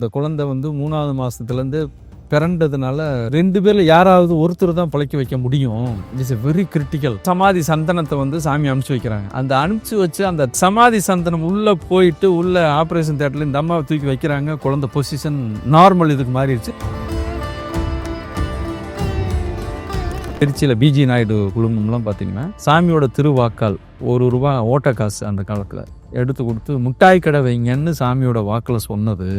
இந்த குழந்தை வந்து மூணாவது மாதத்துலேருந்து பிறண்டதுனால ரெண்டு பேரில் யாராவது ஒருத்தர் தான் பிழைக்க வைக்க முடியும். இட்ஸ் எ வெரி கிரிட்டிக்கல் சமாதி சந்தனத்தை வந்து சாமி அனுப்பிச்சு வைக்கிறாங்க. அந்த அனுப்பிச்சு வச்சு அந்த சமாதி சந்தனம் உள்ளே போயிட்டு உள்ளே ஆப்ரேஷன் தேட்டரில் இந்த அம்மாவை தூக்கி வைக்கிறாங்க. குழந்தை பொசிஷன் நார்மல் இதுக்கு மாறிடுச்சு. திருச்சியில் பிஜி நாயுடு குழுமம்லாம் பார்த்தீங்கன்னா சாமியோட திருவாக்கால் ஒரு ரூபா ஓட்ட காசு அந்த காலத்தில் எடுத்து கொடுத்து முட்டாய் கடை வைங்கன்னு சாமியோட வாக்கில் சொன்னது.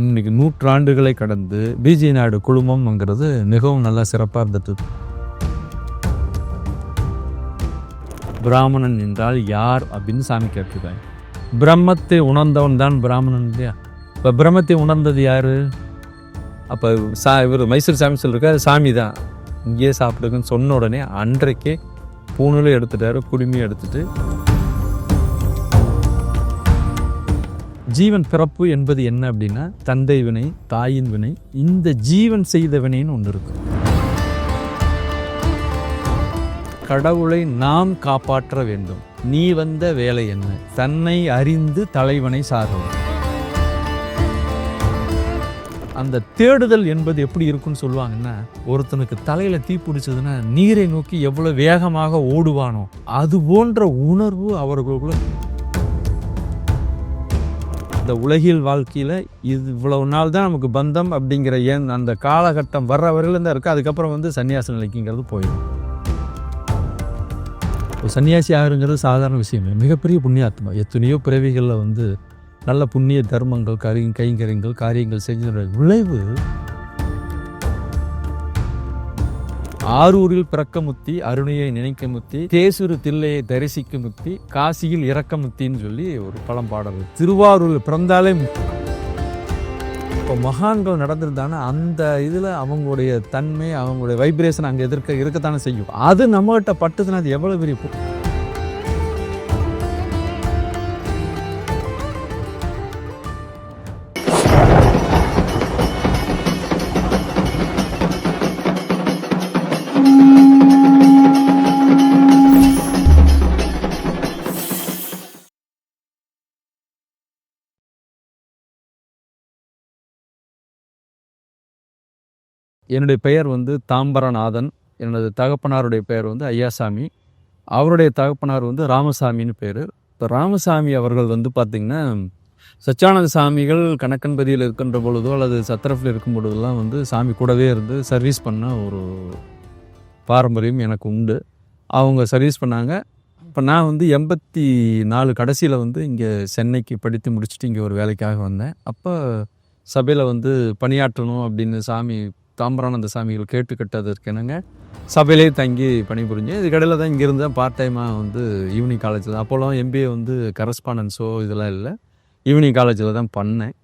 இன்னைக்கு நூற்றாண்டுகளை கடந்து பிஜி நாடு குழுமம்ங்கிறது மிகவும் நல்லா சிறப்பாக இருந்தது பிராமணன் என்றால் யார் அப்படின்னு சாமி கேட்டிருக்காங்க. பிரம்மத்தை உணர்ந்தவன் தான் பிராமணன் இல்லையா? இப்போ பிரம்மத்தை உணர்ந்தது யார்? அப்போ சா இவர் மைசூர் சாமி சொல்லிருக்காரு சாமி தான். இங்கேயே சாப்பிடுங்கன்னு சொன்ன உடனே அன்றைக்கே பூணலும் எடுத்துட்டாரு குடுமையும் எடுத்துகிட்டு ஜீவன் பிறப்பு என்பது என்ன அப்படின்னா தந்தை வினை தாயின் வினை இந்த ஜீவன் செய்த வினைன்னு ஒன்று இருக்கு. கடவுளை நாம் காப்பாற்ற வேண்டும். நீ வந்த வேலை என்ன? தன்னை அறிந்து தலைவனை சார்ந்தவன். அந்த தேடுதல் என்பது எப்படி இருக்குன்னு சொல்லுவாங்கன்னா ஒருத்தனுக்கு தலையில தீ பிடிச்சதுன்னா நீரை நோக்கி எவ்வளவு வேகமாக ஓடுவானோ அது போன்ற உணர்வு அவர்களுக்குள்ள இந்த உலகில் வாழ்க்கையில் இது இவ்வளவு நாள் தான் நமக்கு பந்தம் அப்படிங்கிற ஏன் அந்த காலகட்டம் வர்ற வரையிலும் தான் இருக்குது அதுக்கப்புறம் வந்து சன்னியாச நிலைக்குங்கிறது போயிடும். ஒரு சன்னியாசி ஆகுங்கிறது சாதாரண விஷயம் இல்லை. மிகப்பெரிய புண்ணியாத்மா. எத்தனையோ பிறவிகளில் வந்து நல்ல புண்ணிய தர்மங்கள் கரி கைங்கரியங்கள் காரியங்கள் செஞ்ச விளைவு ஆரூரில் பிறக்க முத்தி அருணையை நினைக்க முத்தி தேசுரு தில்லையை தரிசிக்க முத்தி காசியில் இறக்க முத்தின்னு சொல்லி ஒரு பழம் பாடல் திருவாரூரில் பிறந்தாலே முத்தி. இப்போ மகான்கள் நடந்திருந்தாங்கன்னா அந்த இதில் அவங்களுடைய தன்மை அவங்களுடைய வைப்ரேஷன் அங்கே எதிர்க்க இருக்கத்தானே செய்யும் அது நம்மகிட்ட பட்டுதுன்னா அது எவ்வளோ பெரிய என்னுடைய பெயர் வந்து தாம்பரநாதன். எனது தகப்பனாருடைய பெயர் வந்து ஐயாசாமி. அவருடைய தகப்பனார் வந்து ராமசாமின்னு பேர். இப்போ ராமசாமி அவர்கள் வந்து பார்த்திங்கன்னா சச்சானந்த சாமிகள் கணக்கன்பதியில் இருக்கின்ற பொழுதோ அல்லது சத்திரத்தில் இருக்கும் பொழுதெல்லாம் வந்து சாமி கூடவே இருந்து சர்வீஸ் பண்ண ஒரு பாரம்பரியம் எனக்கு உண்டு. அவங்க சர்வீஸ் பண்ணாங்க. இப்போ நான் வந்து எண்பத்தி நாலு கடைசியில் வந்து இங்கே சென்னைக்கு படித்து முடிச்சுட்டு இங்கே ஒரு வேலைக்காக வந்தேன். அப்போ சபையில் வந்து பணியாற்றணும் அப்படின்னு சாமி தாம்பரானந்த சாமிகள் கேட்டுக்கிட்டதற்கு என்னங்க சபையிலே தங்கி பணிபுரிஞ்சேன். இதுக்கடையில் தான் இங்கேருந்து தான் பார்ட் டைமாக வந்து ஈவினிங் காலேஜில் அப்போல்லாம் எம்பிஏ வந்து கரஸ்பாண்டன்ஸோ இதெல்லாம் இல்லை. ஈவினிங் காலேஜில் தான் பண்ணேன்.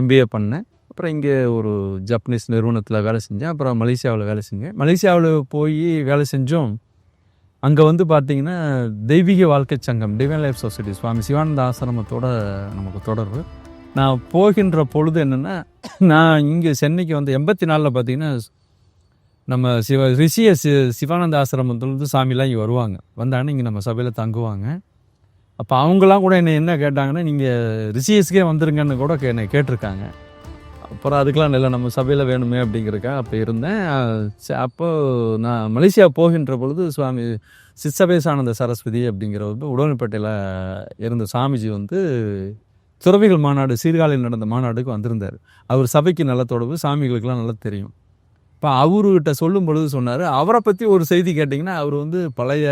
எம்பிஏ பண்ணேன். அப்புறம் இங்கே ஒரு ஜப்பனீஸ் நிறுவனத்தில் வேலை செஞ்சேன். அப்புறம் மலேசியாவில் வேலை செஞ்சேன். மலேசியாவில் போய் வேலை செஞ்சோம். அங்கே வந்து பார்த்தீங்கன்னா தெய்வீக வாழ்க்கை சங்கம் divine life society Swami Sivananda ஆசிரமத்தோட நமக்கு தொடர்பு. நான் போகின்ற பொழுது என்னென்னா நான் இங்கே சென்னைக்கு வந்து எண்பத்தி நாலில் பார்த்தீங்கன்னா நம்ம சிவ ரிஷிய சி சிவானந்த ஆசிரமத்துலேருந்து சாமிலாம் இங்கே வருவாங்க. வந்தாங்கன்னா இங்கே நம்ம சபையில் தங்குவாங்க. அப்போ அவங்களாம் கூட என்னை என்ன கேட்டாங்கன்னா நீங்கள் ரிஷியஸ்க்கே வந்துருங்கன்னு கூட கே- என்னை கேட்டிருக்காங்க. அப்புறம் அதுக்கெலாம் இல்லை நம்ம சபையில் வேணுமே அப்படிங்கிறக்கா அப்போ இருந்தேன். ச- நான் மலேசியா போகின்ற பொழுது சுவாமி சித்தபேசானந்த சரஸ்வதி அப்படிங்கிற ஒரு இருந்த சாமிஜி வந்து துறவிகள் மாநாடு சீர்காழியில் நடந்த மாநாடுக்கு வந்திருந்தார். அவர் சபைக்கு நல்ல தொடர்பு சாமிகளுக்கெல்லாம் நல்லா தெரியும். இப்போ அவர்கிட்ட சொல்லும் பொழுது சொன்னார் அவரை பற்றி ஒரு செய்தி கேட்டிங்கன்னா அவர் வந்து பழைய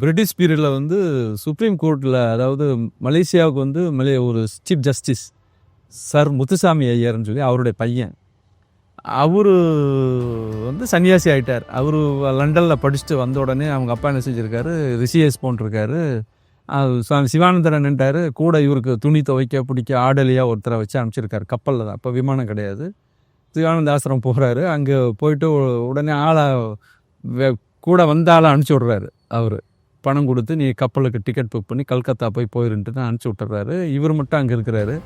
பிரிட்டிஷ் பீரியடில் வந்து சுப்ரீம் கோர்ட்டில் அதாவது மலேசியாவுக்கு வந்து மலே ஒரு சீஃப் ஜஸ்டிஸ் சர் முத்துசாமி ஐயர்னு சொல்லி அவருடைய பையன். அவர் வந்து சன்னியாசி ஆயிட்டார். அவர் லண்டனில் படிச்சுட்டு வந்த உடனே அவங்க அப்பா என்ன செஞ்சுருக்காரு ரிஷியஸ் போன்றிருக்காரு. சுவாமி சிவானந்தரன் நின்றாரு. கூட இவருக்கு துணி துவைக்க பிடிக்க ஆடலியாக ஒருத்தரை வச்சு அனுப்பிச்சிருக்காரு. கப்பலில் தான். அப்போ விமானம் கிடையாது. சிவானந்த ஆசிரம் போகிறாரு அங்கே போயிட்டு உடனே ஆளை வே- கூட வந்த ஆளை அனுப்பிச்சி விட்றாரு அவர். பணம் கொடுத்து நீ கப்பலுக்கு டிக்கெட் புக் பண்ணி கல்கத்தா போய் போயிருன்ட்டு தான் அனுப்பிச்சி விட்டுறாரு. இவர் மட்டும் அங்கே இருக்கிறாரு.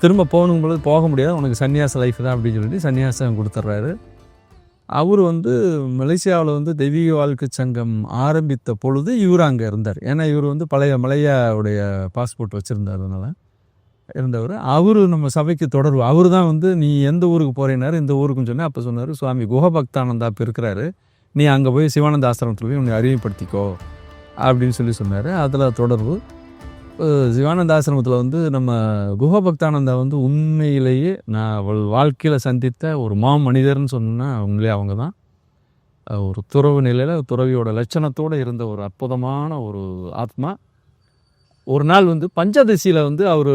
திரும்ப போகணும் பொழுது போக முடியாது. உனக்கு சன்னியாச லைஃப் தான் அப்படின்னு சொல்லி சன்னியாசம் கொடுத்துட்றாரு அவர் வந்து மலேசியாவில் வந்து தெய்வீக வாழ்க்கை சங்கம் ஆரம்பித்த பொழுது இவர் அங்கே இருந்தார். ஏன்னா இவர் வந்து பழைய மலையாவுடைய பாஸ்போர்ட் வச்சுருந்தார் அதனால் இருந்தவர். அவரு நம்ம சபைக்கு தொடர்பு. அவர் தான் வந்து நீ எந்த ஊருக்கு போகிறேனாரு இந்த ஊருக்குன்னு சொன்னால் அப்போ சொன்னார் சுவாமி குகபக்தானந்தா இப்போ இருக்கிறாரு. நீ அங்கே போய் சிவானந்த ஆசிரமத்தில் போய் உன்னை அறிமுகப்படுத்திக்கோ. அப்படின்னு சொல்லி சொன்னார். அதில் தொடர்பு. சிவானந்த ஆசிரமத்தில் வந்து நம்ம குஹபக்தானந்தா வந்து உண்மையிலேயே நான் அவள் வாழ்க்கையில் சந்தித்த ஒரு மா மனிதர்னு சொன்னா உண்மையிலே அவங்க தான் ஒரு துறவு நிலையில் துறவியோட லட்சணத்தோடு இருந்த ஒரு அற்புதமான ஒரு ஆத்மா. ஒரு நாள் வந்து பஞ்சதசியில் வந்து அவர்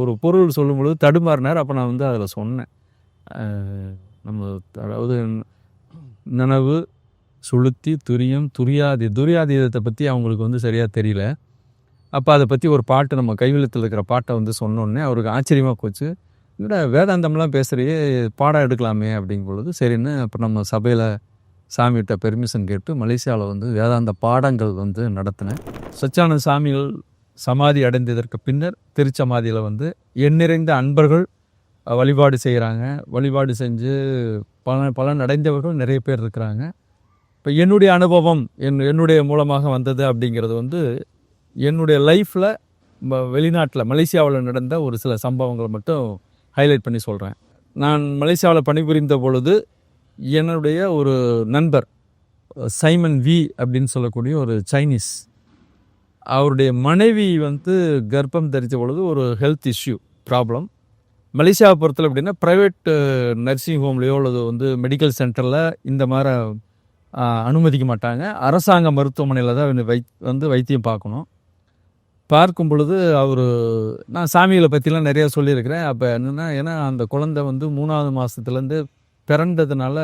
ஒரு பொருள் சொல்லும் பொழுது தடுமாறினார். அப்போ நான் வந்து அதில் சொன்னேன். நம்ம அதாவது நனவு சுளுத்தி துரியம் துரியாதி துரியாதீதத்தை பற்றி அவங்களுக்கு வந்து சரியாக தெரியல. அப்போ அதை பற்றி ஒரு பாட்டு நம்ம கைவிழுத்தில் இருக்கிற பாட்டை வந்து சொன்னோடனே அவருக்கு ஆச்சரியமாக போச்சு. என்னடா வேதாந்தம்லாம் பேசுகிறையே பாடம் எடுக்கலாமே அப்படிங்கும் பொழுது சரின்னு அப்போ நம்ம சபையில் சாமிகிட்ட பெர்மிஷன் கேட்டு மலேசியாவில் வந்து வேதாந்த பாடங்கள் வந்து நடத்தினேன் சச்சானந்த சாமிகள் சமாதி அடைந்ததற்கு பின்னர் திருச்சமாதியில் வந்து எண்ணிறைந்த அன்பர்கள் வழிபாடு செய்கிறாங்க வழிபாடு செஞ்சு பல பலன் அடைந்தவர்கள் நிறைய பேர் இருக்கிறாங்க. இப்போ என்னுடைய அனுபவம் என் என்னுடைய மூலமாக வந்தது அப்படிங்கிறது வந்து என்னுடைய லைஃப்பில் வெளிநாட்டில் மலேசியாவில் நடந்த ஒரு சில சம்பவங்களை மட்டும் ஹைலைட் பண்ணி சொல்கிறேன் நான் மலேசியாவில் பணிபுரிந்த பொழுது என்னுடைய ஒரு நண்பர் சைமன் வி அப்படின்னு சொல்லக்கூடிய ஒரு சைனீஸ் அவருடைய மனைவி வந்து கர்ப்பம் தரித்த பொழுது ஒரு ஹெல்த் இஷ்யூ ப்ராப்ளம் மலேசியாவை பொறுத்தல அப்படின்னா ப்ரைவேட் நர்சிங் ஹோம்லேயோ அல்லது வந்து மெடிக்கல் சென்டரில் இந்த மாதிரி அனுமதிக்க மாட்டாங்க. அரசாங்க மருத்துவமனையில் தான் வந்து வை வந்து வைத்தியம் பார்க்கணும். பார்க்கும் பொழுது அவர் நான் சாமிகளை பற்றிலாம் நிறையா சொல்லியிருக்கிறேன். அப்போ என்னென்னா ஏன்னா அந்த குழந்தை வந்து மூணாவது மாதத்துலேருந்து பிறந்ததுனால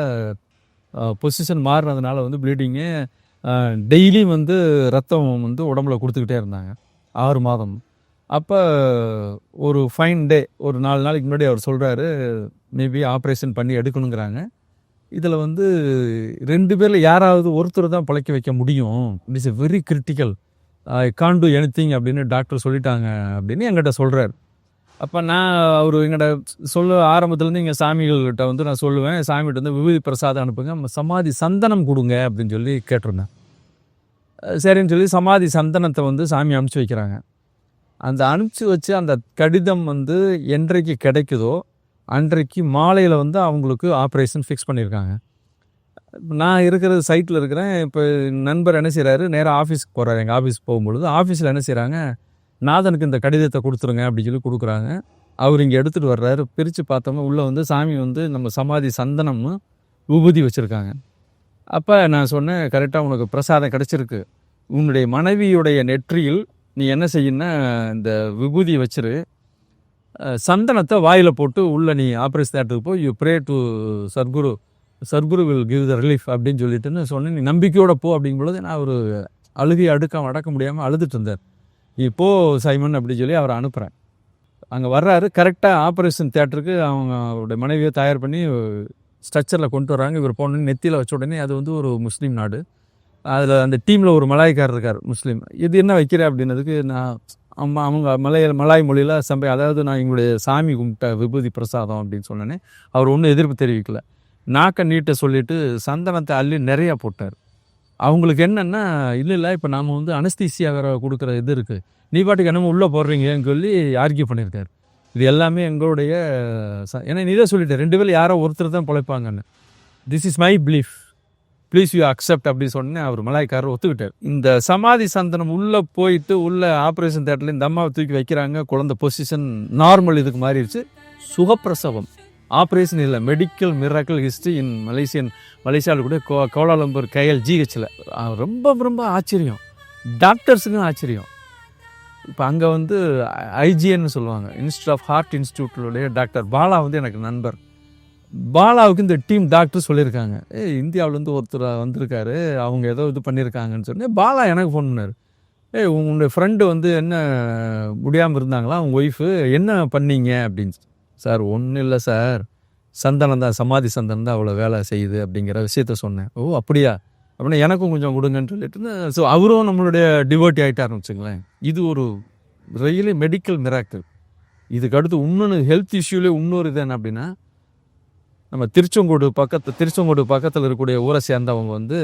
பொசிஷன் மாறினதுனால வந்து ப்ளீடிங்கு டெய்லி வந்து ரத்தம் வந்து உடம்புல கொடுத்துக்கிட்டே இருந்தாங்க. ஆறு மாதம். அப்போ ஒரு ஃபைன் டே ஒரு நாலு நாளைக்கு முன்னாடி அவர் சொல்கிறாரு மேபி ஆப்ரேஷன் பண்ணி எடுக்கணுங்கிறாங்க. இதில் வந்து ரெண்டு பேரில் யாராவது ஒருத்தர் தான் பிழைக்க வைக்க முடியும். It's a very critical I can't do anything அப்படின்னு டாக்டர் சொல்லிட்டாங்க அப்படின்னு என்கிட்ட சொல்கிறார் அப்போ நான் அவர் எங்கள்கிட்ட சொல்ல ஆரம்பத்துலேருந்து எங்கள் சாமிகள்கிட்ட வந்து நான் சொல்லுவேன் சாமிகிட்ட வந்து விபூதி பிரசாதம் அனுப்புங்க சமாதி சந்தனம் கொடுங்க அப்படின்னு சொல்லி கேட்டிருந்தேன். சரின்னு சொல்லி சமாதி சந்தனத்தை வந்து சாமி அனுப்பிச்சி வைக்கிறாங்க. அந்த அனுப்பிச்சி வச்சு அந்த கடிதம் வந்து என்றைக்கு கிடைக்குதோ அன்றைக்கு மாலையில் வந்து அவங்களுக்கு ஆப்ரேஷன் ஃபிக்ஸ் பண்ணியிருக்காங்க. நான் இருக்கிற சைட்டில் இருக்கிறேன். இப்போ நண்பர் என்ன செய்கிறாரு நேராக ஆஃபீஸ்க்கு போகிறாரு எங்கள் ஆஃபீஸ் போகும்பொழுது ஆஃபீஸில் என்ன செய்கிறாங்க நாதனுக்கு இந்த கடிதத்தை கொடுத்துருங்க அப்படின்னு சொல்லி கொடுக்குறாங்க. அவர் இங்கே எடுத்துகிட்டு வர்றாரு. பிரித்து பார்த்தோம்னா உள்ளே வந்து சாமி வந்து நம்ம சமாதி சந்தனம்னு விபூதி வச்சுருக்காங்க. அப்போ நான் சொன்னேன் கரெக்டாக உனக்கு பிரசாதம் கிடச்சிருக்கு. உன்னுடைய மனைவியுடைய நெற்றியில் நீ என்ன செய்யணும்னா இந்த விபூதி வச்சிரு. சந்தனத்தை வாயில் போட்டு உள்ளே நீ ஆப்ரேஷன் தேட்டருக்கு போய் யூ ப்ரே டு சர்க்குரு சர்க்குரு வில் கிவ் த ரிலீஃப் அப்படின்னு சொல்லிட்டுன்னு சொன்னேன். நீ நம்பிக்கையோட போ அப்படிங்கும்பொழுது நான் ஒரு அழுகை அடுக்க அடக்க முடியாமல் அழுதுட்டு இருந்தார் நீ போ சைமன் அப்படின்னு சொல்லி அவரை அனுப்புகிறேன் அங்கே வர்றாரு. கரெக்டாக ஆப்ரேஷன் தேட்டருக்கு அவங்க அவருடைய மனைவியை தயார் பண்ணி ஸ்ட்ரக்சரில் கொண்டு வராங்க இவர் போனோடனே நெத்தியில் வச்ச உடனே அது வந்து ஒரு முஸ்லீம் நாடு. அதில் அந்த டீமில் ஒரு மலாய்க்காரர் இருக்கார் முஸ்லீம். இது என்ன வைக்கிற அப்படின்னதுக்கு நான் அம்மா அவங்க மலைய மலாய் மொழியில் சம்பை அதாவது நான் எங்களுடைய சாமி கும்பிட்ட விபூதி பிரசாதம் அப்படின்னு சொன்னேனே அவர் ஒன்றும் எதிர்ப்பு தெரிவிக்கலை. நாக்கை நீட்ட சொல்லிட்டு சந்தனத்தை அள்ளி நிறையா போட்டார். அவங்களுக்கு என்னென்னா இல்லை இல்லை இப்போ நாம் வந்து அனஸ்தீசியா வேறு கொடுக்குற இது இருக்குது நீ பாட்டுக்கு என்னமோ உள்ளே போடுறீங்கன்னு சொல்லி ஆர்கியூ பண்ணியிருக்காரு. இது எல்லாமே எங்களுடைய ச- ஏன்னா நீ தான் சொல்லிட்டேன் ரெண்டு பேரும் யாரோ ஒருத்தர் தான் பிழைப்பாங்கன்னு. This is my belief please you accept அப்படி சொன்னேன். அவர் மலாய்க்காரர் ஒத்துக்கிட்டார். இந்த சமாதி சந்தனம் உள்ளே போயிட்டு உள்ள ஆப்ரேஷன் தேட்டரில் இந்த அம்மாவை தூக்கி வைக்கிறாங்க. குழந்தை பொசிஷன் நார்மல் இதுக்கு மாறிடுச்சு. சுகப்பிரசவம். ஆப்ரேஷன் இல்லை medical miracle history in Malaysian மலேசியாவில் கூட கோ கோலாலம்பூர் கைஎல் ஜிஹெச்சில் ரொம்ப ரொம்ப ஆச்சரியம். டாக்டர்ஸுக்கும் ஆச்சரியம். இப்போ அங்கே வந்து ஐஜிஎன்னு சொல்லுவாங்க. இன்ஸ்டியூட் ஆஃப் ஹார்ட் இன்ஸ்டியூட்டிலுடைய டாக்டர் பாலா வந்து எனக்கு நண்பர். பாலாவுக்கு இந்த டீம் டாக்டர் சொல்லியிருக்காங்க. ஏ இந்தியாவிலேருந்து ஒருத்தர் வந்திருக்காரு. அவங்க ஏதோ இது பண்ணியிருக்காங்கன்னு சொன்னே பாலா எனக்கு ஃபோன் பண்ணார். ஏய் உங்களுடைய ஃப்ரெண்டு வந்து என்ன முடியாமல் இருந்தாங்களா? அவங்க ஒய்ஃபு என்ன பண்ணீங்க? அப்படின்னு. சார் ஒன்றும் இல்லை சார். சந்தனம் தான் சமாதி சந்தனம் தான் அவ்வளோ வேலை செய்யுது அப்படிங்கிற விஷயத்த சொன்னேன். ஓ அப்படியா? அப்படின்னா எனக்கும் கொஞ்சம் கொடுங்கன்னு சொல்லிட்டு ஸோ அவரும் நம்மளுடைய டிவோட்டி ஆகிட்டாருன்னு வச்சுங்களேன் இது ஒரு ரியலி மெடிக்கல் மிராக்கிள் இதுக்கு அடுத்து இன்னொன்று ஹெல்த் இஷ்யூலேயே இன்னொரு இது என்ன அப்படின்னா நம்ம திருச்செங்கோடு பக்கத்து திருச்செங்கோடு பக்கத்தில் இருக்கக்கூடிய ஊரை சேர்ந்தவங்க வந்து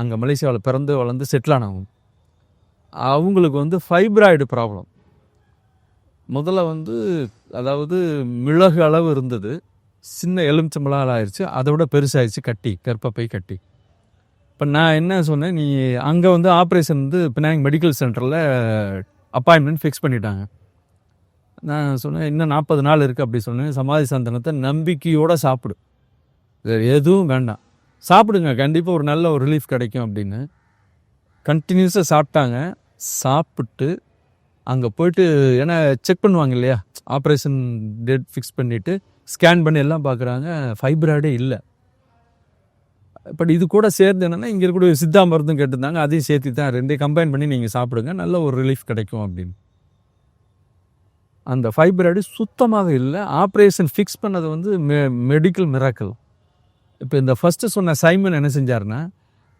அங்கே மலேசியாவில் பிறந்து வளர்ந்து செட்டில் ஆனவங்க. அவங்களுக்கு வந்து ஃபைப்ராய்டு ப்ராப்ளம் முதல்ல வந்து அதாவது மிளகு அளவு இருந்தது. சின்ன எலுமிச்சம்பழம் ஆயிடுச்சு அதை விட பெருசாகிடுச்சு கட்டி கர்ப்பப்பை கட்டி. இப்போ நான் என்ன சொன்னேன் நீ அங்கே வந்து ஆப்ரேஷன் வந்து பினாங் மெடிக்கல் சென்டரில் அப்பாயின்மெண்ட் ஃபிக்ஸ் பண்ணிட்டாங்க. நான் சொன்னேன் இன்னும் நாற்பது நாள் இருக்குது அப்படி சொன்னேன். சமாதி சந்தனத்தை நம்பிக்கையோடு சாப்பிடு. வேறு எதுவும் வேண்டாம். சாப்பிடுங்க கண்டிப்பாக ஒரு நல்ல ஒரு ரிலீஃப் கிடைக்கும் அப்படின்னு. கண்டினியூஸாக சாப்பிட்டாங்க. சாப்பிட்டு அங்கே போயிட்டு ஏன்னா செக் பண்ணுவாங்க இல்லையா? ஆப்ரேஷன் டேட் ஃபிக்ஸ் பண்ணிவிட்டு ஸ்கேன் பண்ணி எல்லாம் பார்க்குறாங்க ஃபைப்ராய்டே இல்லை. பட் இது கூட சேர்ந்து என்னென்னா இங்கே இருக்கக்கூடிய சித்தா மருந்தும் கேட்டிருந்தாங்க அதையும் சேர்த்து தான் ரெண்டையும் கம்பைன் பண்ணி நீங்கள் சாப்பிடுங்க நல்ல ஒரு ரிலீஃப் கிடைக்கும் அப்படின்னு. அந்த ஃபைப்ராய்டு சுத்தமாக இல்லை ஆப்ரேஷன் ஃபிக்ஸ் பண்ணது வந்து மெ மெடிக்கல் மிராக்கல் இப்போ இந்த ஃபஸ்ட்டு சொன்ன சைமன் என்ன செஞ்சாருன்னா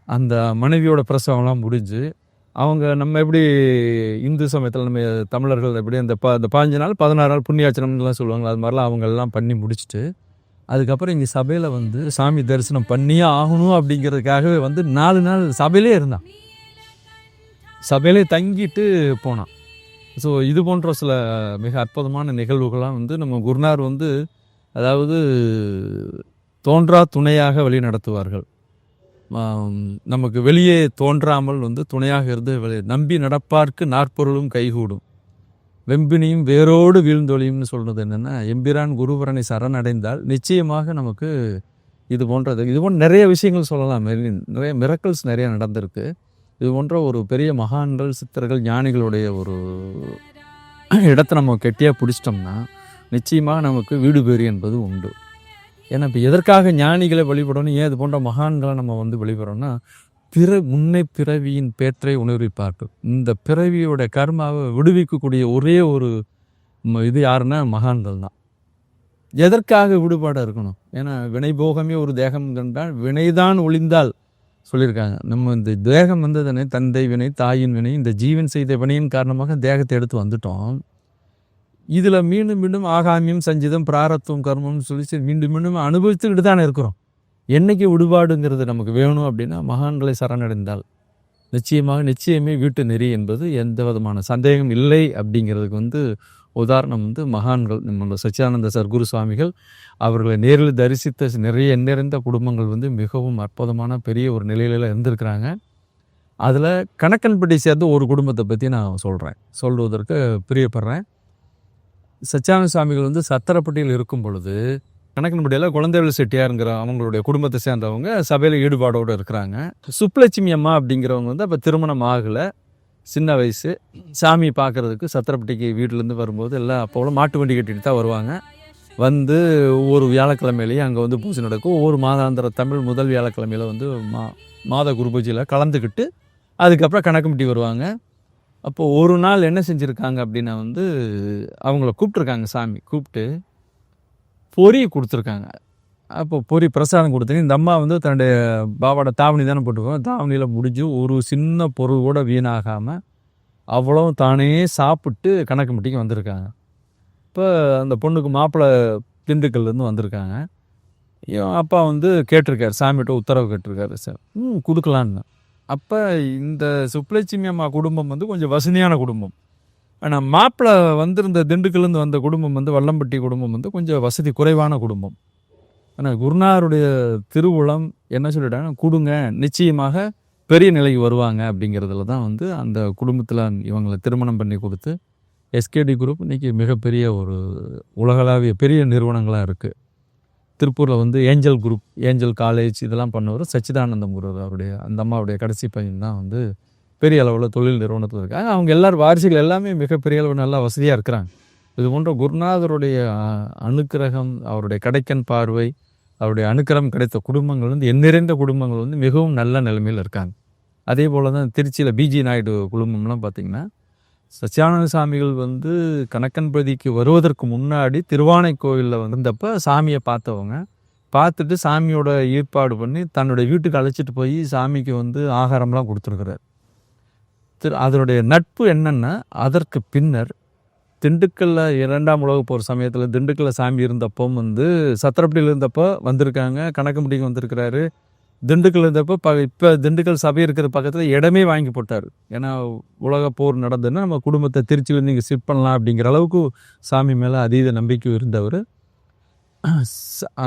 அந்த மனைவியோட பிரசவம்லாம் முடிஞ்சு அவங்க நம்ம எப்படி இந்து சமயத்தில் நம்ம தமிழர்கள் எப்படி அந்த ப இந்த பாஞ்சு நாள் பதினாறு நாள் புண்ணியாச்சனம்லாம் சொல்லுவாங்க அது மாதிரிலாம் அவங்கெல்லாம் பண்ணி முடிச்சுட்டு அதுக்கப்புறம் இங்கே சபையில் வந்து சாமி தரிசனம் பண்ணியே ஆகணும் அப்படிங்கிறதுக்காகவே வந்து நாலு நாள் சபையிலே இருந்தான். சபையிலே தங்கிட்டு போனான். ஸோ இது போன்ற சில மிக அற்புதமான நிகழ்வுகள்லாம் வந்து நம்ம குருநார் வந்து அதாவது தோன்றா துணையாக வழி நடத்துவார்கள். நமக்கு வெளியே தோன்றாமல் வந்து துணையாக இருந்து வெளியே நம்பி நடப்பார்க்கு நாற்பொருளும் கைகூடும். வெம்பினியும் வேரோடு வீழ்ந்தொழியும்னு சொல்கிறது என்னென்னா எம்பிரான் குருபரனை சரணடைந்தால் நிச்சயமாக நமக்கு இது போன்றது. இது போன்ற நிறைய விஷயங்கள் சொல்லலாம். நிறைய மிரக்கல்ஸ் நிறைய நடந்திருக்கு. இது போன்ற ஒரு பெரிய மகான்கள் சித்தர்கள் ஞானிகளுடைய ஒரு இடத்த நம்ம கெட்டியாக பிடிச்சிட்டோம்னா நிச்சயமாக நமக்கு வீடு பேறு என்பது உண்டு. ஏன்னா இப்போ எதற்காக ஞானிகளை வழிபடணும் ஏன் இது போன்ற மகான்களை நம்ம வந்து வழிபடுறோம்னா பிற முன்னை பிறவியின் பேற்றை உணர்விப்பார்கள். இந்த பிறவியோட கர்மாவை விடுவிக்கக்கூடிய ஒரே ஒரு இது யாருன்னா மகான்கள் தான். எதற்காக விடுபாடாக இருக்கணும்? ஏன்னா வினை போகமே ஒரு தேகம் கண்டால் வினைதான் ஒளிந்தால் சொல்லியிருக்காங்க. நம்ம இந்த தேகம் வந்ததுனே தந்தை வினை தாயின் வினை இந்த ஜீவன் செய்த வினையின் காரணமாக தேகத்தை எடுத்து வந்துட்டோம். இதில் மீண்டும் மீண்டும் ஆகாமியம் சஞ்சிதம் பிராரத்துவம் கர்மம்னு சொல்லி சரி மீண்டும் மீண்டும் அனுபவித்துக்கிட்டு தானே இருக்கிறோம். என்னைக்கு விடுபாடுங்கிறது நமக்கு வேணும் அப்படின்னா மகான்களை சரணடைந்தால். நிச்சயமாக நிச்சயமே வீட்டு நெறி என்பது எந்த விதமான சந்தேகம் இல்லை அப்படிங்கிறதுக்கு வந்து உதாரணம் வந்து மகான்கள் நம்மளோட சச்சிதானந்த சர்க்குரு சுவாமிகள் அவர்களை நேரில் தரிசித்த நிறைய நிறைந்த குடும்பங்கள் வந்து மிகவும் அற்புதமான பெரிய ஒரு நிலையில இருந்திருக்கிறாங்க. அதில் கணக்கன்படி சேர்ந்த ஒரு குடும்பத்தை பற்றி நான் சொல்கிறேன் சொல்வதற்கு பிரியப்படுறேன். சச்சியான சுவாமிகள் வந்து சத்திரப்பட்டியில் இருக்கும் பொழுது கணக்கன்பட்டியில் குழந்தைகள் செட்டியாருங்கிற அவங்களுடைய குடும்பத்தை சேர்ந்தவங்க சபையில் ஈடுபாடோடு இருக்கிறாங்க. சுப்புலட்சுமி அம்மா அப்படிங்கிறவங்க வந்து அப்போ திருமணம் ஆகலை. சின்ன வயசு. சாமி பார்க்குறதுக்கு சத்திரப்பட்டிக்கு வீட்டிலேருந்து வரும்போது எல்லாம் அப்போலாம் மாட்டு வண்டி கட்டிட்டு தான் வருவாங்க. வந்து ஒவ்வொரு வியாழக்கிழமையிலையும் அங்கே வந்து பூஜை நடக்கும். ஒவ்வொரு மாதாந்திர தமிழ் முதல் வியாழக்கிழமையில வந்து மா மாத குரு பூஜையில் கலந்துக்கிட்டு அதுக்கப்புறம் கணக்கம்பட்டி வருவாங்க. அப்போது ஒரு நாள் என்ன செஞ்சுருக்காங்க அப்படின்னா வந்து அவங்கள கூப்பிட்ருக்காங்க சாமி கூப்பிட்டு பொரி கொடுத்துருக்காங்க. அப்போ பொரி பிரசாதம் கொடுத்தீங்க. இந்த அம்மா வந்து தன்னுடைய பாபாவோட தாவணி தானே போட்டுக்கோங்க. தாவணியில் முடிஞ்சு ஒரு சின்ன பொருள் கூட வீணாகாமல் அவ்வளவும் தானே சாப்பிட்டு கணக்கு மட்டிக்கு வந்திருக்காங்க. இப்போ அந்த பொண்ணுக்கு மாப்பிள்ளை திண்டுக்கல்லேருந்து வந்திருக்காங்க. அப்பா வந்து கேட்டிருக்காரு. சாமிகிட்ட உத்தரவு கேட்டிருக்காரு சார். ம் கொடுக்கலான்னு. அப்போ இந்த சுப்லட்சுமி அம்மா குடும்பம் வந்து கொஞ்சம் வசதியான குடும்பம். ஆனால் மாப்பிள்ளை வந்திருந்த திண்டுக்கல்லேருந்து வந்த குடும்பம் வந்து வல்லம்பட்டி குடும்பம் வந்து கொஞ்சம் வசதி குறைவான குடும்பம். ஆனால் குருநாருடைய திருவுளம் என்ன சொல்லிட்டாங்க கொடுங்க நிச்சயமாக பெரிய நிலைக்கு வருவாங்க அப்படிங்கிறதுல தான் வந்து அந்த குடும்பத்தில் இவங்களை திருமணம் பண்ணி கொடுத்து எஸ்கேடி குரூப் இன்றைக்கி மிகப்பெரிய ஒரு உலகளாவிய பெரிய நிறுவனங்களாக இருக்குது திருப்பூரில் வந்து ஏஞ்சல் குரூப் ஏஞ்சல் காலேஜ் இதெல்லாம் பண்ணவர் சச்சிதானந்தம் குரு அவருடைய அந்த அம்மாவுடைய கடைசி பையன் தான் வந்து பெரிய அளவில் தொழில் நிறுவனத்தில் இருக்காங்க. அவங்க எல்லாரும் வாரிசுகள் எல்லாமே மிகப்பெரிய அளவு நல்லா வசதியாக இருக்கிறாங்க. இது போன்ற குருநாதருடைய அனுக்கிரகம் அவருடைய கடைக்கன் பார்வை அவருடைய அனுக்கிரகம் கிடைத்த குடும்பங்கள் வந்து எண்ணிறைந்த குடும்பங்கள் வந்து மிகவும் நல்ல நிலைமையில் இருக்காங்க. அதே போல் தான் திருச்சியில் பிஜி நாயுடு குடும்பம்லாம் பார்த்திங்கன்னா சச்சியானந்த சாமிகள் வந்து கணக்கன்பதிக்கு வருவதற்கு முன்னாடி திருவானை கோயிலில் வந்தப்போ சாமியை பார்த்தவங்க. பார்த்துட்டு சாமியோட ஏற்பாடு பண்ணி தன்னுடைய வீட்டுக்கு அழைச்சிட்டு போய் சாமிக்கு வந்து ஆகாரம்லாம் கொடுத்துருக்குறாரு. திரு அதனுடைய நட்பு என்னென்னா அதற்கு பின்னர் திண்டுக்கல்ல இரண்டாம் உலக போர் சமயத்தில் திண்டுக்கல்ல சாமி இருந்தப்போ வந்து சத்திரப்பட்டியில் இருந்தப்போ வந்திருக்காங்க கணக்கம்பட்டிக்கு வந்திருக்கிறாரு. திண்டுக்கல் இருந்தப்போ ப இப்போ திண்டுக்கல் சபை இருக்கிற பக்கத்தில் இடமே வாங்கி போட்டார். ஏன்னா உலக போர் நடந்ததுன்னா நம்ம குடும்பத்தை திருச்சி வந்து இங்கே ஷிஃப்ட் பண்ணலாம் அப்படிங்கிற அளவுக்கு சாமி மேலே அதீத நம்பிக்கை இருந்தவர்.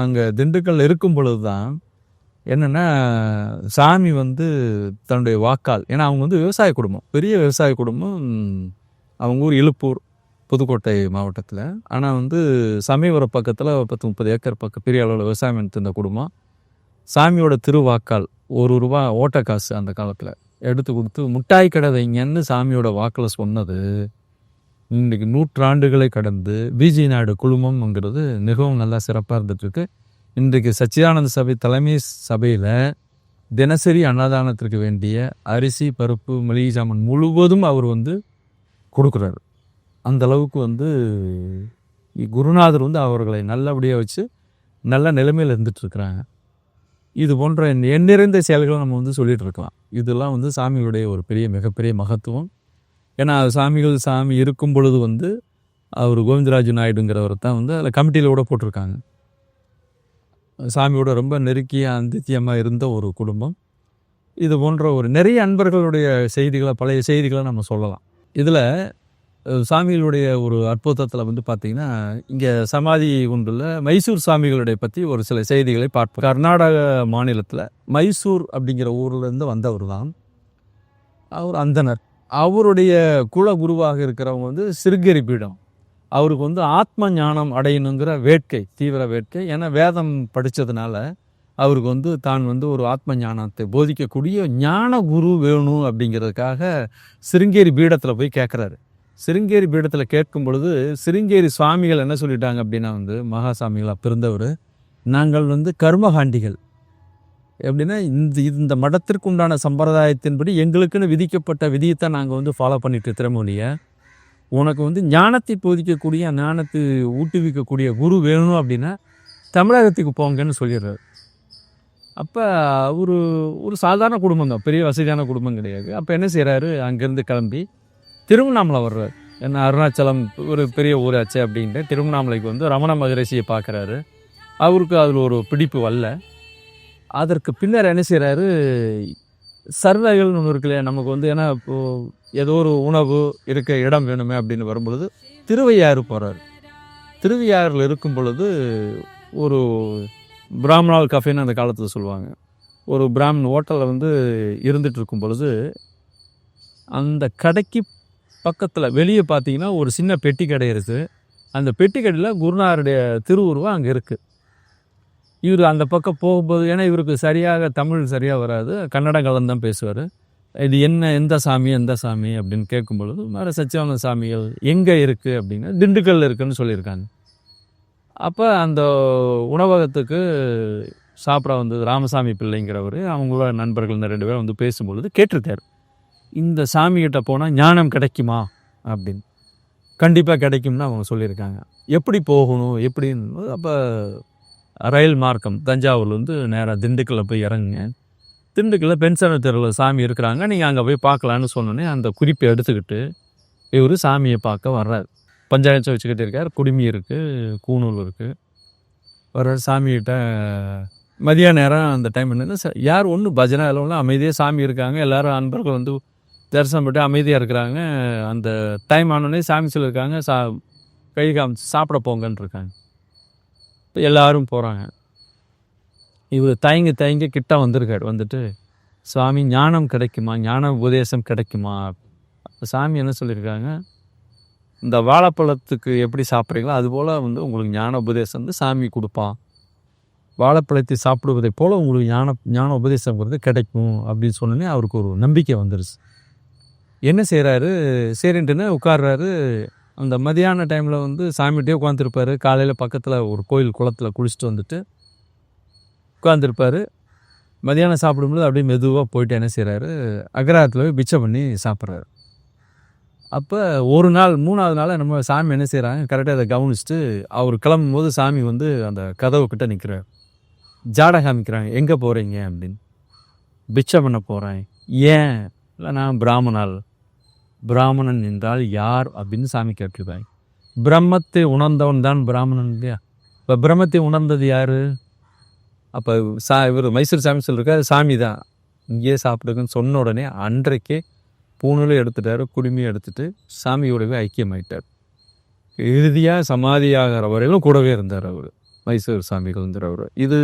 அங்கே திண்டுக்கல் இருக்கும் பொழுது தான் என்னென்னா சாமி வந்து தன்னுடைய வாக்கால் ஏன்னா அவங்க வந்து விவசாய குடும்பம் பெரிய விவசாய குடும்பம் அவங்க ஊர் இழுப்பூர் புதுக்கோட்டை மாவட்டத்தில். ஆனால் வந்து சமயபுரம் பக்கத்தில் பத்து முப்பது ஏக்கர் பக்கம் பெரிய அளவில் விவசாயம் எடுத்திருந்த குடும்பம். சாமியோட திருவாக்கால் ஒரு ரூபா ஓட்ட காசு அந்த காலத்தில் எடுத்து கொடுத்து முட்டாய் கடை வைங்கன்னு சாமியோட வாக்கில் சொன்னது இன்றைக்கு நூற்றாண்டுகளை கடந்து பிஜி நாடு குழுமம்ங்கிறது மிகவும் நல்லா சிறப்பாக இருந்துகிட்ருக்கு இன்றைக்கு சச்சிதானந்த சபை தலைமை சபையில் தினசரி அன்னதானத்திற்கு வேண்டிய அரிசி பருப்பு மளிகை சாமான் முழுவதும் அவர் வந்து கொடுக்குறாரு. அந்த அளவுக்கு வந்து குருநாதர் வந்து அவர்களை நல்லபடியாக வச்சு நல்ல நிலைமையில் இருந்துகிட்ருக்குறாங்க இது போன்ற எண்ணிறைந்த செயல்களை நம்ம வந்து சொல்லிகிட்டு இருக்கலாம். இதெல்லாம் வந்து சாமிகளுடைய ஒரு பெரிய மிகப்பெரிய மகத்துவம். ஏன்னா சாமிகள் சாமி இருக்கும் பொழுது வந்து அவர் கோவிந்தராஜ் நாயுடுங்கிறவர் தான் வந்து அதில் கமிட்டியில் கூட போட்டிருக்காங்க. சாமியோட ரொம்ப நெருக்கிய அந்தித்தியமாக இருந்த ஒரு குடும்பம். இது போன்ற ஒரு நிறைய அன்பர்களுடைய செய்திகளை பழைய செய்திகளை நம்ம சொல்லலாம். இதில் சாமிகளுடைய ஒரு அற்புதத்தில் வந்து பார்த்திங்கன்னா இங்கே சமாதி ஒன்றில் மைசூர் சாமிகளுடைய பற்றி ஒரு சில செய்திகளை பார்ப்போம். கர்நாடக மாநிலத்தில் மைசூர் அப்படிங்கிற ஊர்லேருந்து வந்தவர் தான். அவர் அந்தனர். அவருடைய குல குருவாக இருக்கிறவங்க வந்து சிறுகரி பீடம். அவருக்கு வந்து ஆத்ம ஞானம் அடையணுங்கிற வேட்கை தீவிர வேட்கை. ஏன்னா வேதம் படித்ததுனால அவருக்கு வந்து தான் வந்து ஒரு ஆத்ம ஞானத்தை போதிக்கக்கூடிய ஞான குரு வேணும் அப்படிங்கிறதுக்காக சிருங்கேரி பீடத்தில் போய் கேட்குறாரு சிருங்கேரி பீடத்தில் கேட்கும் பொழுது சிருங்கேரி சுவாமிகள் என்ன சொல்லிட்டாங்க? அப்படின்னா வந்து மகாசாமிகளாக பிறந்தவர். நாங்கள் வந்து கர்மகாண்டிகள். எப்படின்னா இந்த இந்த மடத்திற்கு உண்டான சம்பிரதாயத்தின்படி எங்களுக்குன்னு விதிக்கப்பட்ட விதியைத்தான் நாங்கள் வந்து ஃபாலோ பண்ணிட்டு திறமொழிய உனக்கு வந்து ஞானத்தை போதிக்கக்கூடிய ஞானத்தை ஊட்டுவிக்கக்கூடிய குரு வேணும் அப்படின்னா தமிழகத்துக்கு போங்கன்னு சொல்லிடுறாரு. அப்போ ஒரு ஒரு சாதாரண குடும்பம் தான் பெரிய வசதியான குடும்பம் கிடையாது. அப்போ என்ன செய்கிறாரு அங்கேருந்து கிளம்பி திருவண்ணாமலை வர்றார் என்ன அருணாச்சலம் ஒரு பெரிய ஊராச்சு அப்படின்ட்டு திருவண்ணாமலைக்கு வந்து ரமண மகரிஷியை பார்க்குறாரு. அவருக்கு அதில் ஒரு பிடிப்பு வரல. அதற்கு பின்னர் என்ன செய்கிறாரு சர்வைகள்னு ஒன்று இருக்கு நமக்கு வந்து ஏன்னா இப்போது ஏதோ ஒரு உணவு இருக்க இடம் வேணுமே அப்படின்னு வரும்பொழுது திருவையாறு போகிறார் திருவையாறில் இருக்கும் பொழுது ஒரு பிராமணால் கஃபேன்னு அந்த காலத்தில் சொல்லுவாங்க. ஒரு பிராமன் ஹோட்டலில் வந்து இருந்துகிட்டு இருக்கும் பொழுது அந்த கடைக்கு பக்கத்தில் வெளியே பார்த்தீங்கன்னா ஒரு சின்ன பெட்டி கடை இருக்குது அந்த பெட்டி கடையில் குருநாருடைய திருவுருவம் அங்கே இருக்குது இவர் அந்த பக்கம் போகும்போது ஏன்னா இவருக்கு சரியாக தமிழ் சரியாக வராது கன்னடம் கலந்து தான் பேசுவார். இது என்ன எந்த சாமி எந்த சாமி அப்படின்னு கேட்கும் பொழுது வேறு சச்சிவான சாமிகள் எங்கே இருக்குது அப்படின்னா திண்டுக்கல் இருக்குன்னு சொல்லியிருக்காங்க. அப்போ அந்த உணவகத்துக்கு சாப்பிட வந்தது ராமசாமி பிள்ளைங்கிறவர். அவங்களோட நண்பர்கள் ரெண்டு பேரும் வந்து பேசும்பொழுது கேட்டிருக்காரு. இந்த சாமிகிட்ட போனால் ஞானம் கிடைக்குமா? அப்படின்னு. கண்டிப்பாக கிடைக்கும்னு அவங்க சொல்லியிருக்காங்க. எப்படி போகணும்? எப்படின்னு. அப்போ ரயில் மார்க்கம் தஞ்சாவூர்லேருந்து நேராக திண்டுக்கல்ல போய் இறங்குங்க. திண்டுக்கல்ல பென்சன தெருவில் சாமி இருக்கிறாங்க. நீங்கள் அங்கே போய் பார்க்கலான்னு சொன்னோன்னே அந்த குறிப்பை எடுத்துக்கிட்டு இவர் சாமியை பார்க்க வர்றார். பஞ்சாயத்து வச்சுக்கிட்டு இருக்கார். குடுமி இருக்குது கூணூல் இருக்குது வர்றார் சாமிகிட்ட. மதிய நேரம் அந்த டைம் என்னென்னா யார் ஒன்றும் பஜனை எல்லாம் அமைதியாக சாமி இருக்காங்க. எல்லோரும் அன்பர்கள் வந்து தரிசனம் பண்ணிட்டு அமைதியாக இருக்கிறாங்க. அந்த டைம் ஆனோடனே சாமி சொல்லியிருக்காங்க சா கை காமிச்சு சாப்பிட போங்கன்னு இருக்காங்க. இப்போ எல்லோரும் போகிறாங்க இவர் தயங்கி தயங்கி கிட்ட வந்திருக்காரு. வந்துட்டு சுவாமி ஞானம் கிடைக்குமா? ஞான உபதேசம் கிடைக்குமா? சாமி என்ன சொல்லியிருக்காங்க இந்த வாழைப்பழத்துக்கு எப்படி சாப்பிட்றீங்களோ அதுபோல் வந்து உங்களுக்கு ஞான உபதேசம் வந்து சாமி கொடுப்பான் வாழைப்பழத்தை சாப்பிடுவதை போல் உங்களுக்கு ஞான ஞான உபதேசங்கிறது கிடைக்கும். அப்படின்னு சொன்னோன்னே அவருக்கு ஒரு நம்பிக்கை வந்துருச்சு. என்ன செய்கிறாரு சரின்ட்டுன்னு உட்கார்றாரு. அந்த மதியான டைமில் வந்து சாமிகிட்டே உட்காந்துருப்பார் காலையில் பக்கத்தில் ஒரு கோயில் குளத்தில் குளிச்சுட்டு வந்துட்டு உட்காந்துருப்பார் மதியானம் சாப்பிடும்போது அப்படியே மெதுவாக போயிட்டு என்ன செய்கிறாரு அக்ரஹத்தில் போய் பிச்சை பண்ணி சாப்பிட்றாரு. அப்போ ஒரு நாள் மூணாவது நாள் நம்ம சாமி என்ன செய்கிறாங்க கரெக்டாக அதை கவனிச்சுட்டு அவர் கிளம்பும் போது சாமி வந்து அந்த கதவு கிட்டே நிற்கிறார் ஜாடை காமிக்கிறாங்க எங்கே போகிறீங்க அப்படின்னு. பிச்சை பண்ண போகிறேன் ஏன்? இல்லை நான் பிராமணால். பிராமணன் என்றால் யார் அப்படின்னு சாமி கேட்டிருப்பாங்க பிரம்மத்தை உணர்ந்தவன் தான் பிராமணன் இல்லையா? இப்போ பிரம்மத்தை உணர்ந்தது யார்? அப்போ சா இவர் மைசூர் சாமி சொல்லியிருக்காரு சாமி தான். இங்கேயே சாப்பிடுங்கன்னு சொன்ன உடனே அன்றைக்கே பூணூலும் எடுத்துட்டார் குடுமையும் எடுத்துகிட்டு சாமியோடவே ஐக்கியமாயிட்டார். இறுதியாக சமாதியாகிற வரையிலும் கூடவே இருந்தார் அவர் மைசூர் சாமிகள்ங்கிறவர் இது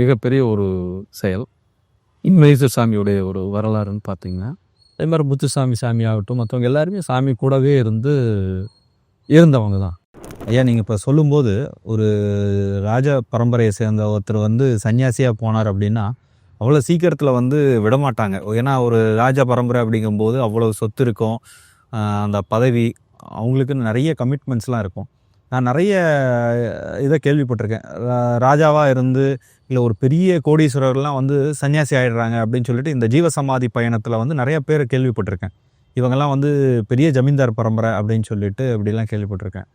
மிகப்பெரிய ஒரு செயல். இந்த மைசூர் சாமியுடைய ஒரு வரலாறுன்னு பார்த்திங்கன்னா அதே மாதிரி முத்துசாமி சாமி ஆகட்டும் மற்றவங்க எல்லாருமே சாமி கூடவே இருந்து இருந்தவங்க தான். ஐயா நீங்கள் இப்போ சொல்லும்போது ஒரு ராஜ பரம்பரையை சேர்ந்த ஒருத்தர் வந்து சன்னியாசியாக போனார் அப்படின்னா அவ்வளோ சீக்கிரத்தில் வந்து விடமாட்டாங்க. ஏன்னா ஒரு ராஜ பரம்பரை அப்படிங்கும்போது அவ்வளோ சொத்து இருக்கும் அந்த பதவி அவங்களுக்குன்னு நிறைய கமிட்மெண்ட்ஸ்லாம் இருக்கும். நான் நிறைய இதை கேள்விப்பட்டிருக்கேன். ரா- இருந்து இல்லை ஒரு பெரிய கோடீஸ்வரர்லாம் வந்து சன்னியாசி ஆயிடுறாங்க அப்படின்னு சொல்லிட்டு இந்த ஜீவசமாதி பயணத்தில் வந்து நிறைய பேர் கேள்விப்பட்டிருக்கேன். இவங்கெல்லாம் வந்து பெரிய ஜமீன்தார் பரம்பரை அப்படின்னு சொல்லிட்டு அப்படிலாம் கேள்விப்பட்டிருக்கேன்.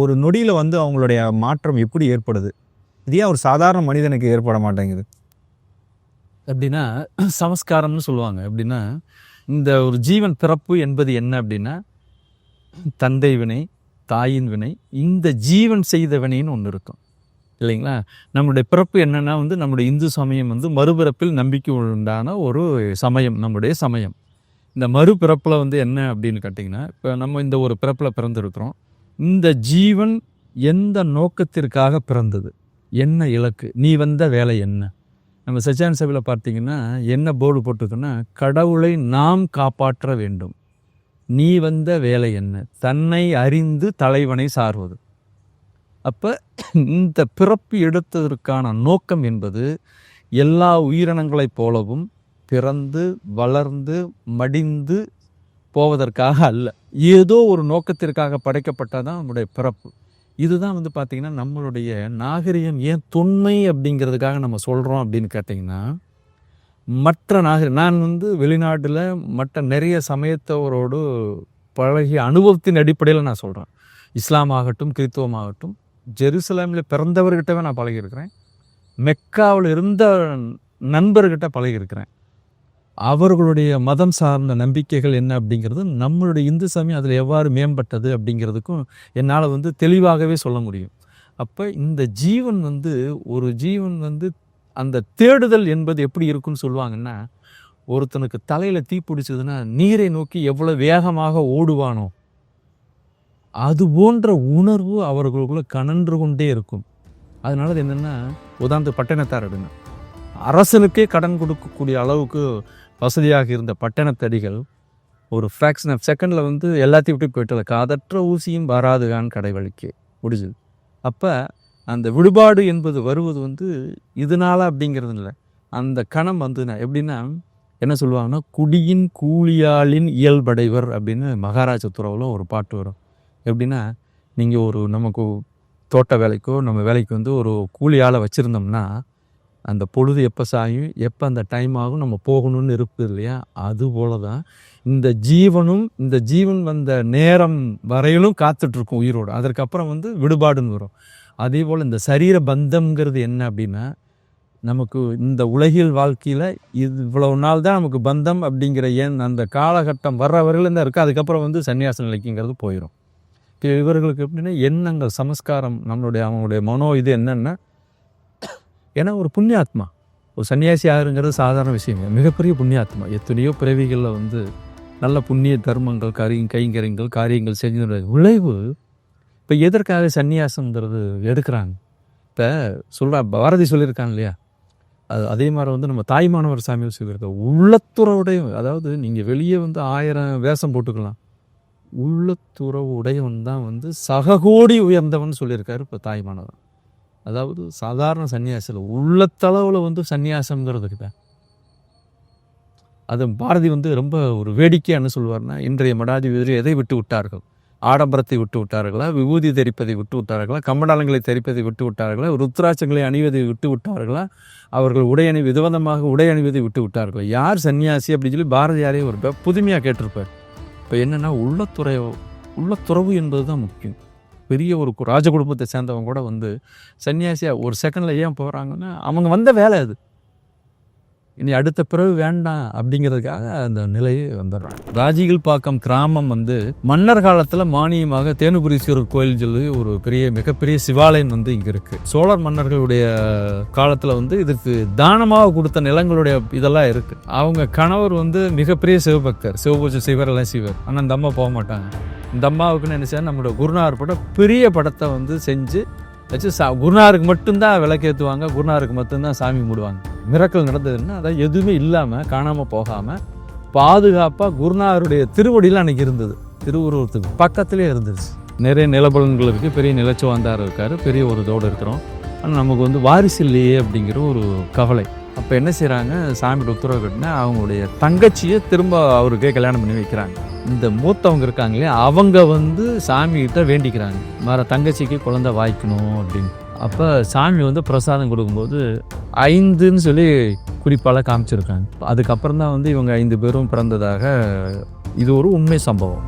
ஒரு நொடியில் வந்து அவங்களுடைய மாற்றம் எப்படி ஏற்படுது? இது ஏன் ஒரு சாதாரண மனிதனுக்கு ஏற்பட மாட்டேங்குது? எப்படின்னா சமஸ்காரம்னு சொல்லுவாங்க. எப்படின்னா இந்த ஒரு ஜீவன் பிறப்பு என்பது என்ன அப்படின்னா தந்தை வினை தாயின் வினை இந்த ஜீவன் செய்த வினைன்னு ஒன்று இருக்கும். இல்லைங்களா? நம்மளுடைய பிறப்பு என்னென்னா வந்து நம்முடைய இந்து சமயம் வந்து மறுபிறப்பில் நம்பிக்கை உண்டான ஒரு சமயம் நம்முடைய சமயம். இந்த மறுபிறப்பில் வந்து என்ன அப்படின்னு கேட்டிங்கன்னா இப்போ நம்ம இந்த ஒரு பிறப்பில் பிறந்திருக்கிறோம். இந்த ஜீவன் எந்த நோக்கத்திற்காக பிறந்தது? என்ன இலக்கு? நீ வந்த வேலை என்ன? நம்ம சச்சான் சபையில் பார்த்தீங்கன்னா என்ன போர்டு போட்டிருக்குன்னா கடவுளை நாம் காப்பாற்ற வேண்டும். நீ வந்த வேலை என்ன? தன்னை அறிந்து தலைவனை சார்வது. அப்போ இந்த பிறப்பு எடுத்ததற்கான நோக்கம் என்பது எல்லா உயிரினங்களைப் போலவும் பிறந்து வளர்ந்து மடிந்து போவதற்காக அல்ல. ஏதோ ஒரு நோக்கத்திற்காக படைக்கப்பட்டதான் நம்முடைய பிறப்பு. இதுதான் வந்து பார்த்திங்கன்னா நம்மளுடைய நாகரிகம் ஏன் தொன்மை அப்படிங்கிறதுக்காக நம்ம சொல்கிறோம் அப்படின்னு கேட்டிங்கன்னா மற்ற நாகரி நான் வந்து வெளிநாட்டில் மற்ற நிறைய சமயத்தவரோடு பழகிய அனுபவத்தின் அடிப்படையில் நான் சொல்கிறேன் இஸ்லாம் ஆகட்டும் ஆகட்டும் ஜெருசலேமில் பிறந்தவர்கிட்டவே நான் பழகியிருக்கிறேன். மெக்காவில் இருந்த நண்பர்கிட்ட பழகியிருக்கிறேன். அவர்களுடைய மதம் சார்ந்த நம்பிக்கைகள் என்ன அப்படிங்கிறது நம்மளுடைய இந்து சமயம் அதில் எவ்வாறு மேம்பட்டது அப்படிங்கிறதுக்கும் என்னால் வந்து தெளிவாகவே சொல்ல முடியும். அப்போ இந்த ஜீவன் வந்து ஒரு ஜீவன் வந்து அந்த தேடுதல் என்பது எப்படி இருக்குன்னு சொல்லுவாங்கன்னா ஒருத்தனுக்கு தலையில் தீ பிடிச்சதுன்னா நீரை நோக்கி எவ்வளோ வேகமாக ஓடுவானோ அது போன்ற உணர்வு அவர்களுக்குள்ள கனன்று கொண்டே இருக்கும். அதனால அது என்னென்னா உதாரணத்து பட்டணத்தார் எடுங்க அரசனுக்கே கடன் கொடுக்கக்கூடிய அளவுக்கு வசதியாக இருந்த பட்டணத்தடிகள் ஒரு ஃப்ராக்ஷன் ஆஃப் செகண்டில் வந்து எல்லாத்தையும் விட்டு போயிட்டு காதற்ற ஊசியும் வராதுகான் கடைவழிக்கு. முடிஞ்சது. முடிஞ்சுது அப்போ அந்த விடுபாடு என்பது வருவது வந்து இதனால அப்படிங்கிறது இல்லை. அந்த கணம் வந்து எப்படின்னா என்ன சொல்லுவாங்கன்னா குடியின் கூலியாளின் இயல்படைவர் அப்படின்னு மகாராஜ துறவில் ஒரு பாட்டு வரும். எப்படின்னா நீங்கள் ஒரு நமக்கு தோட்ட வேலைக்கோ நம்ம வேலைக்கு வந்து ஒரு கூலி ஆளை வச்சுருந்தோம்னா அந்த பொழுது எப்போ சாயும் எப்போ அந்த டைம் ஆகும் நம்ம போகணும்னு இருக்குது இல்லையா? அது போல தான் இந்த ஜீவனும் இந்த ஜீவன் வந்த நேரம் வரையிலும் காத்துட்ருக்கும் உயிரோடு. அதற்கப்புறம் வந்து விடுபாடுன்னு வரும். அதே போல் இந்த சரீர பந்தம்ங்கிறது என்ன அப்படின்னா நமக்கு இந்த உலகில் வாழ்க்கையில் இது இவ்வளவு நாள் தான் நமக்கு பந்தம் அப்படிங்கிற ஏன் அந்த காலகட்டம் வர்ற வரையிலும் தான் இருக்குது அதுக்கப்புறம் வந்து சன்னியாச நிலைக்குங்கிறது போயிடும் இவர்களுக்கு எப்படின்னா எண்ணங்கள் சமஸ்காரம் நம்மளுடைய அவங்களுடைய மனோ இது என்னென்னா ஏன்னா ஒரு புண்ணியாத்மா ஒரு சன்னியாசி ஆகுங்கிறது சாதாரண விஷயம் மிகப்பெரிய புண்ணியாத்மா. எத்தனையோ பிறவிகளில் வந்து நல்ல புண்ணிய தர்மங்கள் கரி கைங்கரியங்கள் காரியங்கள் செஞ்சு விளைவு இப்போ எதற்காக சன்னியாசம்ங்கிறது எடுக்கிறாங்க? இப்போ சொல்கிறா பாரதி சொல்லியிருக்காங்க இல்லையா? அது அதே மாதிரி வந்து நம்ம தாய்மானவர் சாமியில் சொல்லியிருக்க உள்ளத்துறவுடைய அதாவது நீங்கள் வெளியே வந்து ஆயிரம் வேஷம் போட்டுக்கலாம். உள்ளத்துறவு உடையவன் தான் வந்து சககோடி உயர்ந்தவன் சொல்லியிருக்காரு இப்போ தாய்மானவர் அதாவது சாதாரண சன்னியாசியில் உள்ளத்தளவில் வந்து சன்னியாசம்ங்கிறது தான் அது பாரதி வந்து ரொம்ப ஒரு வேடிக்கையானு சொல்லுவார்னா இன்றைய மடாதிபதி எதை விட்டு விட்டார்கள்? ஆடம்பரத்தை விட்டு விட்டார்களா? விபூதி தெரிப்பதை விட்டு விட்டார்களா? கம்மடாலங்களை தெரிப்பதை விட்டு விட்டார்களா? ருத்ராட்சங்களை அணிவதை விட்டு விட்டார்களா? அவர்கள் உடை அணி விதவிதமாக உடை அணிவதை விட்டு விட்டார்களா? யார் சன்னியாசி அப்படின்னு சொல்லி பாரதியாரே ஒரு புதுமையாக கேட்டிருப்பார். இப்போ என்னென்னா உள்ளத்துறை உள்ளத்துறவு என்பது தான் முக்கியம். பெரிய ஒரு ராஜ குடும்பத்தை சேர்ந்தவங்க கூட வந்து சன்னியாசியாக ஒரு செகண்டில் ஏன் போகிறாங்கன்னா அவங்க வந்த வேலை அது. இனி அடுத்த பிறகு வேண்டாம் அப்படிங்கிறதுக்காக அந்த நிலையை வந்துடுறாங்க. ராஜிகள் பாக்கம் கிராமம் வந்து மன்னர் காலத்தில் மானியமாக தேனுபுரீஸ்வரர் கோயில் சொல்லி ஒரு பெரிய மிகப்பெரிய சிவாலயம் வந்து இங்கே இருக்கு. சோழர் மன்னர்களுடைய காலத்தில் வந்து இதற்கு தானமாக கொடுத்த நிலங்களுடைய இதெல்லாம் இருக்கு. அவங்க கணவர் வந்து மிகப்பெரிய சிவபக்தர் சிவபூஜை செய்வர் எல்லாம் செய்வர். ஆனால் இந்த அம்மா போக மாட்டாங்க. இந்த அம்மாவுக்குன்னு என்ன செய்ய நம்மளோட குருநார் படம் பெரிய படத்தை வந்து செஞ்சு வச்சு சா குருநாருக்கு மட்டும்தான் விளக்கேற்றுவாங்க குருநாருக்கு மட்டும்தான் சாமி மூடுவாங்க மிரக்கல் நடந்ததுன்னா அதை எதுவுமே இல்லாமல் காணாமல் போகாமல் பாதுகாப்பாக குருநாருடைய திருவடியில் அன்றைக்கி இருந்தது. திருவுருவத்துக்கு பக்கத்துலேயே இருந்துருச்சு நிறைய நிலபலன்கள் இருக்குது பெரிய நிலச்சுவாந்தார் இருக்கார். பெரிய ஒரு இதோடு இருக்கிறோம். ஆனால் நமக்கு வந்து வாரிசு இல்லையே அப்படிங்கிற ஒரு கவலை. அப்போ என்ன செய்கிறாங்க சாமியோட உத்தரவு கட்டினா அவங்களுடைய தங்கச்சியை திரும்ப அவருக்கே கல்யாணம் பண்ணி வைக்கிறாங்க. இந்த மூத்தவங்க இருக்காங்களே அவங்க வந்து சாமிகிட்ட வேண்டிக்கிறாங்க. மற தங்கச்சிக்கு குழந்தை வாய்க்கணும் அப்படின்னு. அப்போ சாமி வந்து பிரசாதம் கொடுக்கும்போது ஐந்துன்னு சொல்லி குறிப்பால் காமிச்சிருக்காங்க. அதுக்கப்புறம் தான் வந்து இவங்க ஐந்து பேரும் பிறந்ததாக இது ஒரு உண்மை சம்பவம்.